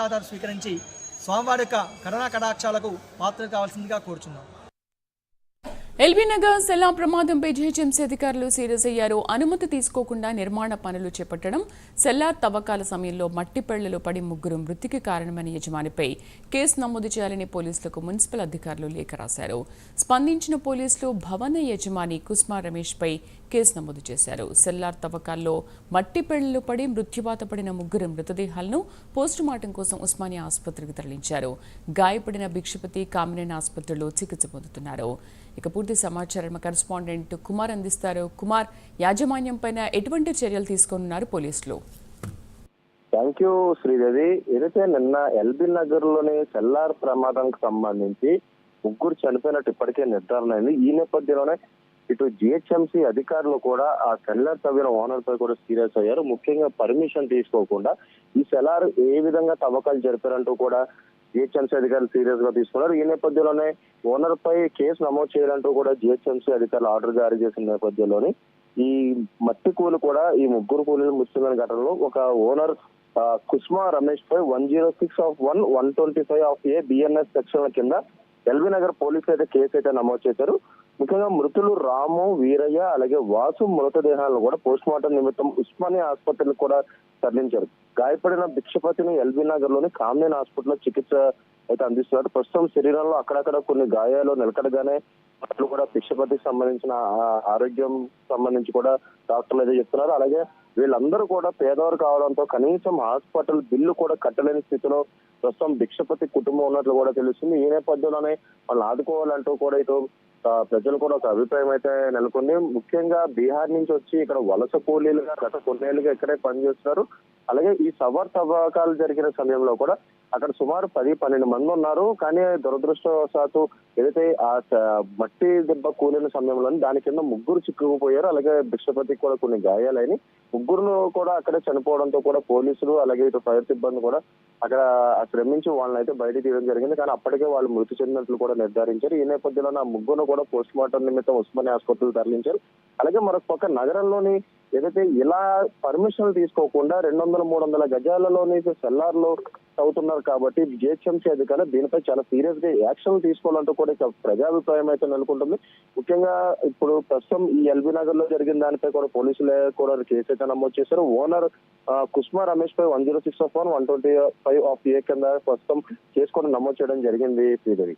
ఖాతాదారు స్వీకరించి స్వామివారి యొక్క కరుణా కటాక్షాలకు పాత్ర కావాల్సిందిగా కోరుచున్నాం. ఎల్బీ నగర్ సెల్లా ప్రమాదంపై జీహెచ్ఎంసీ అధికారులు సీరియస్ అయ్యారు. అనుమతి తీసుకోకుండా నిర్మాణ పనులు చేపట్టడం సెల్లార్ తవ్వకాల సమయంలో మట్టి పెళ్ళలో పడి ముగ్గురు మృతికి కారణమైన యజమానిపై కేసు నమోదు చేయాలని పోలీసులకు మున్సిపల్ అధికారులు లేఖ రాశారు. స్పందించిన పోలీసులు భవన యజమాని కుస్మా రమేష్పై కేసు నమోదు చేశారు. సెల్లార్ తవ్వకాల్లో మట్టి పెళ్ళలో పడి మృత్యువాత పడిన ముగ్గురు మృతదేహాలను పోస్టుమార్టం కోసం ఉస్మానియా ఆసుపత్రికి తరలించారు. గాయపడిన భిక్షపతి కామినేని ఆసుపత్రిలో చికిత్స పొందుతున్నారు. ఇక పూర్తి సమాచారం కరస్పాండెంట్ కరెస్పాండెంట్ కుమార్ అందిస్తారు. కుమార్ యాజమాన్యం పైన ఎటువంటి చర్యలు తీసుకున్నారు పోలీసులు? Thank you Sridevi. ఏదైతే నిన్న ఎల్బీ నగర్లోని సెల్లార్ ప్రమాదానికి సంబంధించి ముగ్గురు చనిపోయినట్టు ఇప్పటికే నిర్ధారణ అయింది. ఈ నేపథ్యంలోనే ఇటు జిహెచ్ఎంసీ అధికారులు కూడా ఆ సెల్లార్ తవ్విన ఓనర్ పై కూడా సీరియస్ అయ్యారు. ముఖ్యంగా పర్మిషన్ తీసుకోకుండా ఈ సెల్లార్ ఏ విధంగా తవ్వకాలు జరిపారంటూ కూడా జిహెచ్ఎంసీ అధికారులు సీరియస్గా తీసుకున్నారు. ఈ నేపథ్యంలోనే ఓనర్ పై కేసు నమోదు చేయాలంటూ కూడా జిహెచ్ఎంసీ అధికారులు ఆర్డర్ జారీ చేసిన నేపథ్యంలోని ఈ మట్టి కూలు కూడా ఈ ముగ్గురు కూలీలు ముస్తున్న ఘటనలో ఒక owner Kusma Ramesh pi one zero six of one one twenty five of A BNS section కింద ఎల్బీ నగర్ పోలీసులు అయితే కేసు అయితే నమోదు చేశారు. ముఖ్యంగా మృతులు రాము వీరయ్య అలాగే వాసు మృతదేహాలను కూడా పోస్ట్ మార్టం నిమిత్తం ఉస్మానియా ఆసుపత్రికి కూడా తరలించారు. గాయపడిన భిక్షపతిని ఎల్బీ నగర్లోని కామ్నేన్ హాస్పిటల్లో చికిత్స అయితే అందిస్తున్నారు. ప్రస్తుతం శరీరంలో అక్కడక్కడ కొన్ని గాయాలు నిలకడగానే వాళ్ళు కూడా భిక్షపతికి సంబంధించిన ఆరోగ్యం సంబంధించి కూడా డాక్టర్లు అయితే చెప్తున్నారు. అలాగే వీళ్ళందరూ కూడా పేదవారు కావడంతో కనీసం హాస్పిటల్ బిల్లు కూడా కట్టలేని స్థితిలో ప్రస్తుతం భిక్షపతి కుటుంబం ఉన్నట్లు కూడా తెలుస్తుంది. ఈ నేపథ్యంలోనే వాళ్ళని ఆదుకోవాలంటూ కూడా ఇటు ప్రజలు కూడా ఒక అభిప్రాయం అయితే నెలకొంది. ముఖ్యంగా బీహార్ నుంచి వచ్చి ఇక్కడ వలస కూలీలుగా గత కొన్నేళ్ళుగా ఇక్కడే పనిచేస్తున్నారు. అలాగే ఈ సవర్ తవ్వకాలు జరిగిన సమయంలో కూడా అక్కడ సుమారు పది పన్నెండు మంది ఉన్నారు. కానీ దురదృష్టవశాత్తు ఏదైతే ఆ మట్టి దెబ్బ కూలిన సమయంలో దాని కింద ముగ్గురు చిక్కుకుపోయారు. అలాగే బిక్షపతికి కూడా కొన్ని గాయాలైన ముగ్గురును కూడా అక్కడే చనిపోవడంతో కూడా పోలీసులు అలాగే ఇటు ఫైర్ సిబ్బంది కూడా అక్కడ శ్రమించి వాళ్ళని అయితే బయట తీయడం జరిగింది. కానీ అప్పటికే వాళ్ళు మృతి చెందినట్లు కూడా నిర్ధారించారు. ఈ నేపథ్యంలో ఆ ముగ్గురును కూడా పోస్ట్ మార్టం నిమిత్తం ఉస్మానియా ఆసుపత్రులు తరలించారు. అలాగే మరొక పక్క నగరంలోని ఏదైతే ఇలా పర్మిషన్ తీసుకోకుండా రెండు వందల మూడు వందల గజాలలోని సెల్లార్లో అవుతున్నారు కాబట్టి జిహెచ్ఎంసీ అధికారులు దీనిపై చాలా సీరియస్గా యాక్షన్ తీసుకోవాలంటూ కూడా ఇక ప్రజాభిప్రాయం అయితే నెలకొంటుంది. ముఖ్యంగా ఇప్పుడు ప్రస్తుతం ఈ ఎల్బీ నగర్లో జరిగిన దానిపై కూడా పోలీసులే కూడా కేసు అయితే నమోదు చేశారు. ఓనర్ ఆ, కుస్మా రమేష్ పై one zero six of one one twenty five of A కింద ప్రస్తుతం కేసు కూడా నమోదు చేయడం జరిగింది శ్రీదేవి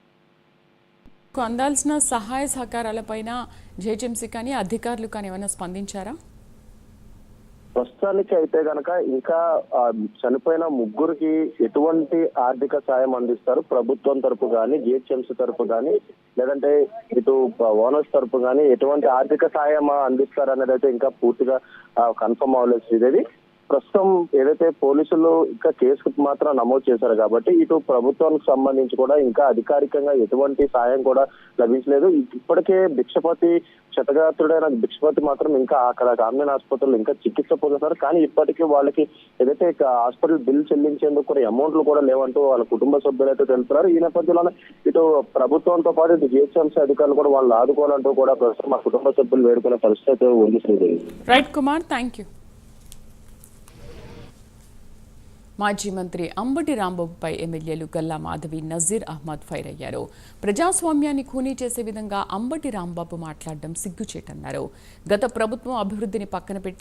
అందాల్సిన సహాయ సహకారాలపైన జేహెచ్ఎంసీ కానీ అధికారులు కానీ ఏమైనా స్పందించారా? ప్రస్తుతానికి అయితే గనక ఇంకా చనిపోయిన ముగ్గురికి ఎటువంటి ఆర్థిక సాయం అందిస్తారు? ప్రభుత్వం తరపు కానీ జిహెచ్ఎంసీ తరపు కానీ లేదంటే ఇటు ఓనర్స్ తరపు కానీ ఎటువంటి ఆర్థిక సాయం అందిస్తారు అనేది అయితే ఇంకా పూర్తిగా కన్ఫర్మ్ అవ్వలేదు శ్రీదేవి. ప్రస్తుతం ఏదైతే పోలీసులు ఇంకా కేసు మాత్రం నమోదు చేశారు కాబట్టి ఇటు ప్రభుత్వానికి సంబంధించి కూడా ఇంకా అధికారికంగా ఎటువంటి సాయం కూడా లభించలేదు. ఇప్పటికే భిక్షపతి క్షతగాత్రుడైన భిక్షపతి మాత్రం ఇంకా అక్కడ గ్రామీణ ఆసుపత్రులు ఇంకా చికిత్స పొందుతున్నారు. కానీ ఇప్పటికీ వాళ్ళకి ఏదైతే హాస్పిటల్ బిల్ చెల్లించేందుకు కూడా అమౌంట్లు కూడా లేవంటూ వాళ్ళ కుటుంబ సభ్యులు అయితే తెలుపుతున్నారు. ఈ నేపథ్యంలోనే ఇటు ప్రభుత్వంతో పాటు ఇటు జిహెచ్ఎంసీ అధికారులు కూడా వాళ్ళు ఆదుకోవాలంటూ కూడా ప్రస్తుతం మా కుటుంబ సభ్యులు వేడుకునే పరిస్థితి అయితే ఉంది. Sridevi right Kumar thank you మాజీ మంత్రి అంబటి రాంబాబుపై ఎమ్మెల్యేలు గల్లా మాధవి నజీర్ అహ్మద్ ఫైర్ అయ్యారు. ప్రజాస్వామ్యాన్ని ఖూనీ చేసే విధంగా అంబటి రాంబాబు మాట్లాడడం సిగ్గుచేటన్నారు. గత ప్రభుత్వం అభివృద్ధిని పక్కన పెట్టి